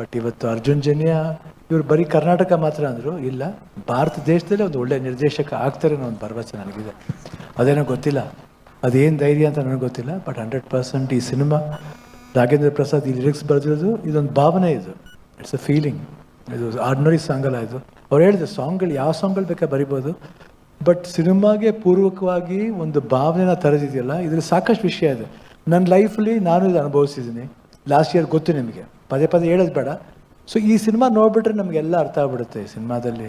But ಇವತ್ತು ಅರ್ಜುನ್ ಜನ್ಯ, ಇವರು ಬರೀ ಕರ್ನಾಟಕ ಮಾತ್ರ ಅಂದರು, ಇಲ್ಲ, ಭಾರತ ದೇಶದಲ್ಲೇ ಒಂದು ಒಳ್ಳೆ ನಿರ್ದೇಶಕ ಆಗ್ತಾರೆ ಅನ್ನೋ ಒಂದು ಭರವಸೆ ನನಗಿದೆ. ಅದೇನೋ ಗೊತ್ತಿಲ್ಲ. ಅದೇನು ಧೈರ್ಯ ಅಂತ ನನಗೆ ಗೊತ್ತಿಲ್ಲ, ಬಟ್ ಹಂಡ್ರೆಡ್ ಪರ್ಸೆಂಟ್ ಈ ಸಿನಿಮಾ ರಾಘೇಂದ್ರ ಪ್ರಸಾದ್ ಈ ಲಿರಿಕ್ಸ್ ಬರೆದಿರೋದು, ಇದೊಂದು ಭಾವನೆ ಇದು. ಇಟ್ಸ್ ಅ ಫೀಲಿಂಗ್ ಇದು ಆರ್ಡಿನರಿ ಸಾಂಗ್ ಅಲ್ಲ ಇದು. ಅವ್ರು ಹೇಳಿದ್ರು ಸಾಂಗ್ಗಳು ಯಾವ ಸಾಂಗ್ಗಳು ಬೇಕಾದ್ರೆ ಬರಿಬೋದು, ಬಟ್ ಸಿನಿಮಾಗೆ ಪೂರ್ವಕವಾಗಿ ಒಂದು ಭಾವನೆನ ತರದಿದೆಯಲ್ಲ, ಇದ್ರಲ್ಲಿ ಸಾಕಷ್ಟು ವಿಷಯ ಇದೆ. ನನ್ನ ಲೈಫಲ್ಲಿ ನಾನು ಇದು ಅನುಭವಿಸಿದ್ದೀನಿ. ಲಾಸ್ಟ್ ಇಯರ್ ಗೊತ್ತು ನಿಮಗೆ. ಪದೇ ಪದೇ ಹೇಳೋದು ಬೇಡ. ಸೊ ಈ ಸಿನಿಮಾ ನೋಡಿಬಿಟ್ರೆ ನಮಗೆಲ್ಲ ಅರ್ಥ ಆಗ್ಬಿಡುತ್ತೆ ಈ ಸಿನಿಮಾದಲ್ಲಿ.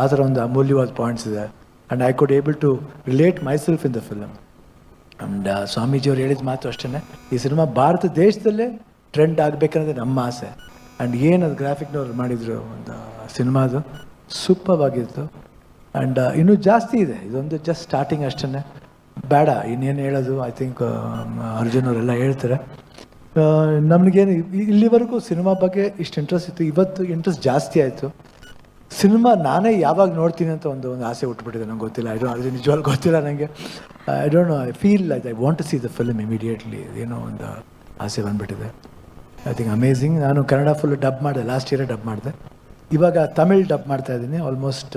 ಆ ಥರ ಒಂದು ಅಮೂಲ್ಯವಾದ ಪಾಯಿಂಟ್ಸ್ ಇದೆ. And I could able to relate myself in the film and ಸ್ವಾಮೀಜಿಯವ್ರು ಹೇಳಿದ ಮಾತು ಅಷ್ಟೇ ಈ ಸಿನಿಮಾ ಭಾರತ ದೇಶದಲ್ಲೇ ಟ್ರೆಂಡ್ ಆಗಬೇಕನ್ನೋದೇ ನಮ್ಮ ಆಸೆ. ಆ್ಯಂಡ್ ಏನು ಅದು ಗ್ರಾಫಿಕ್ನವ್ರು ಮಾಡಿದರು, ಒಂದು ಸಿನಿಮಾದು ಸೂಪರ್ ಆಗಿತ್ತು. ಆ್ಯಂಡ್ ಇನ್ನೂ ಜಾಸ್ತಿ ಇದೆ. ಇದೊಂದು ಜಸ್ಟ್ ಸ್ಟಾರ್ಟಿಂಗ್ ಅಷ್ಟೇ ಬೇಡ, ಇನ್ನೇನು ಹೇಳೋದು? ಐ ಥಿಂಕ್ ಅರ್ಜುನ್ ಅವರೆಲ್ಲ ಹೇಳ್ತಾರೆ. ನಮಗೇನು ಇಲ್ಲಿವರೆಗೂ ಸಿನಿಮಾ ಬಗ್ಗೆ ಇಷ್ಟು ಇಂಟ್ರೆಸ್ಟ್ ಇತ್ತು. ಇವತ್ತು ಇಂಟ್ರೆಸ್ಟ್ ಜಾಸ್ತಿ ಆಯಿತು. ಸಿನಿಮಾ ನಾನೇ ಯಾವಾಗ ನೋಡ್ತೀನಿ ಅಂತ ಒಂದು ಒಂದು ಆಸೆ ಹುಟ್ಟುಬಿಟ್ಟಿದೆ ನಂಗೆ ಗೊತ್ತಿಲ್ಲ. ಐ ಡೋಂಟ್ ಅದು ನಿಜವಾಗ್ಲೂ ಗೊತ್ತಿಲ್ಲ ನನಗೆ I don't know I feel like I want to see the film immediately ಏನೋ ಒಂದು ಆಸೆ ಬಂದುಬಿಟ್ಟಿದೆ. ಐ ಥಿಂಕ್ ಅಮೇಝಿಂಗ್ ನಾನು ಕನ್ನಡ ಫುಲ್ ಡಬ್ ಮಾಡಿದೆ. ಲಾಸ್ಟ್ ಇಯರೇ ಡಬ್ ಮಾಡಿದೆ. ಇವಾಗ ತಮಿಳ್ ಡಬ್ ಮಾಡ್ತಾ ಇದ್ದೀನಿ. ಆಲ್ಮೋಸ್ಟ್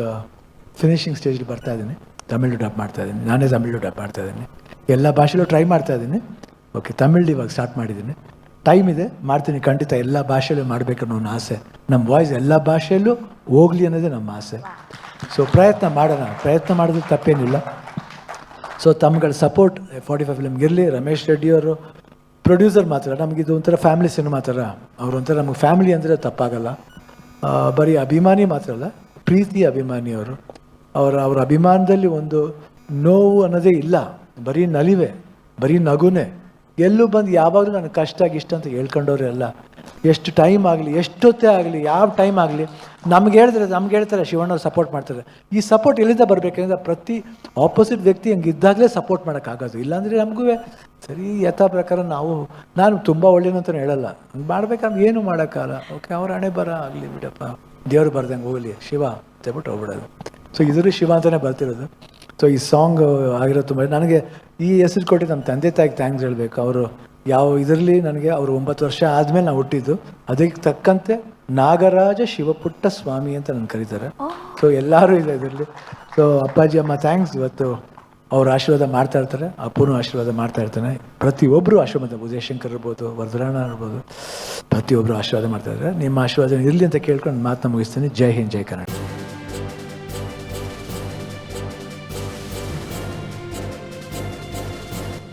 ಫಿನಿಶಿಂಗ್ ಸ್ಟೇಜಲ್ಲಿ ಬರ್ತಾ ಇದ್ದೀನಿ. ತಮಿಳು ಡಬ್ ಮಾಡ್ತಾ ಇದ್ದೀನಿ. ನಾನೇ ತಮಿಳು ಡಬ್ ಮಾಡ್ತಾ ಇದ್ದೀನಿ. ಎಲ್ಲ ಭಾಷೆಲೂ ಟ್ರೈ ಮಾಡ್ತಾ ಇದ್ದೀನಿ. ಓಕೆ ತಮಿಳ್ ಇವಾಗ ಸ್ಟಾರ್ಟ್ ಮಾಡಿದ್ದೀನಿ. ಟೈಮ್ ಇದೆ, ಮಾಡ್ತೀನಿ. ಖಂಡಿತ ಎಲ್ಲ ಭಾಷೆಯಲ್ಲೂ ಮಾಡಬೇಕನ್ನೋ ಒಂದು ಆಸೆ. ನಮ್ಮ ವಾಯ್ಸ್ ಎಲ್ಲ ಭಾಷೆಯಲ್ಲೂ ಹೋಗಲಿ ಅನ್ನೋದೇ ನಮ್ಮ ಆಸೆ. ಸೊ ಪ್ರಯತ್ನ ಮಾಡೋಣ. ಪ್ರಯತ್ನ ಮಾಡಿದ್ರೆ ತಪ್ಪೇನಿಲ್ಲ. ಸೊ ತಮ್ಗಳ ಸಪೋರ್ಟ್ ಫಾರ್ಟಿ ಫೈವ್ ಫಿಲ್ಮ್ಗೆ ಇರಲಿ, ರಮೇಶ್ ರೆಡ್ಡಿ ಅವರು ಪ್ರೊಡ್ಯೂಸರ್ ಮಾತ್ರ. ನಮಗಿದು ಒಂಥರ ಫ್ಯಾಮಿಲಿ ಸಿನಿಮಾ ಥರ ಅವ್ರು ಒಂಥರ ನಮಗೆ ಫ್ಯಾಮಿಲಿ ಅಂದರೆ ತಪ್ಪಾಗಲ್ಲ. ಬರೀ ಅಭಿಮಾನಿ ಮಾತ್ರ ಅಲ್ಲ, ಪ್ರೀತಿ ಅಭಿಮಾನಿ ಅವರು. ಅವರ ಅವರ ಅಭಿಮಾನದಲ್ಲಿ ಒಂದು ನೋವು ಅನ್ನೋದೇ ಇಲ್ಲ. ಬರೀ ನಲಿವೆ, ಬರೀ ನಗುನೆ. ಎಲ್ಲೂ ಬಂದು ಯಾವಾಗಲೂ ನನಗೆ ಕಷ್ಟ ಇಷ್ಟ ಅಂತ ಹೇಳ್ಕೊಂಡವ್ರೆ ಎಲ್ಲ ಎಷ್ಟು ಟೈಮ್ ಆಗಲಿ ಎಷ್ಟೊತ್ತೇ ಆಗಲಿ, ಯಾವ ಟೈಮ್ ಆಗಲಿ, ನಮ್ಗೆ ಹೇಳಿದ್ರೆ ನಮ್ಗೆ ಹೇಳ್ತಾರೆ ಶಿವಣ್ಣವ್ರು ಸಪೋರ್ಟ್ ಮಾಡ್ತಾರೆ. ಈ ಸಪೋರ್ಟ್ ಎಲ್ಲಿಂದ ಬರಬೇಕಂದ್ರೆ ಪ್ರತಿ ಆಪೋಸಿಟ್ ವ್ಯಕ್ತಿ ಹಂಗೆ ಇದ್ದಾಗಲೇ ಸಪೋರ್ಟ್ ಮಾಡೋಕ್ಕಾಗೋದು ಇಲ್ಲಾಂದರೆ ನಮಗೂ ಸರಿ, ಯಥಾ ಪ್ರಕಾರ ನಾವು, ನಾನು ತುಂಬ ಅಂತ ಹೇಳಲ್ಲ. ಹಂಗೆ ಮಾಡ್ಬೇಕಂದ್ರೆ ಏನು ಮಾಡೋಕ್ಕಲ್ಲ ಓಕೆ ಅವ್ರ ಹಣೆ ಬರ ಆಗಲಿ ಬಿಡಪ್ಪ. ದೇವ್ರು ಬರ್ದಂಗೆ ಹೋಗಲಿ. ಶಿವ ಅಂತೇಳ್ಬಿಟ್ಟು ಹೋಗ್ಬಿಡೋದು. ಸೊ ಇದ್ರೂ ಶಿವ ಅಂತಲೇ ಬರ್ತಿರೋದು. ಸೊ ಈ ಸಾಂಗ್ ಆಗಿರೋ ತುಂಬ ನನಗೆ ಈ ಹೆಸರು ಕೊಟ್ಟು ನಮ್ಮ ತಂದೆ ತಾಯಿಗೆ ಥ್ಯಾಂಕ್ಸ್ ಹೇಳಬೇಕು. ಅವರು ಯಾವ ಇದರಲ್ಲಿ ನನಗೆ ಅವರು ಒಂಬತ್ತು ವರ್ಷ ಆದಮೇಲೆ ನಾವು ಹುಟ್ಟಿದ್ದು ಅದಕ್ಕೆ ತಕ್ಕಂತೆ ನಾಗರಾಜ ಶಿವಪುಟ್ಟ ಸ್ವಾಮಿ ಅಂತ ನನ್ನ ಕರೀತಾರೆ. ಸೊ ಎಲ್ಲರೂ ಇದೆ ಇದರಲ್ಲಿ. ಸೊ ಅಪ್ಪಾಜಿ ಅಮ್ಮ ಥ್ಯಾಂಕ್ಸ್ ಇವತ್ತು ಅವ್ರು ಆಶೀರ್ವಾದ ಮಾಡ್ತಾ ಇರ್ತಾರೆ. ಅಪ್ಪನೂ ಆಶೀರ್ವಾದ ಮಾಡ್ತಾ ಇರ್ತಾನೆ. ಪ್ರತಿಯೊಬ್ಬರು ಆಶೀರ್ವಾದ ಉದಯಶಂಕರ್ ಇರ್ಬೋದು ವರದರಾಣ ಇರ್ಬೋದು ಪ್ರತಿಯೊಬ್ಬರು ಆಶೀರ್ವಾದ ಮಾಡ್ತಾ ಇದ್ದಾರೆ. ನಿಮ್ಮ ಆಶೀರ್ವಾದ ಇರಲಿ ಅಂತ ಕೇಳ್ಕೊಂಡು ಮಾತನ್ನ ಮುಗಿಸ್ತೀನಿ. ಜೈ ಹಿಂದ್ ಜೈ ಕನ್ನಡ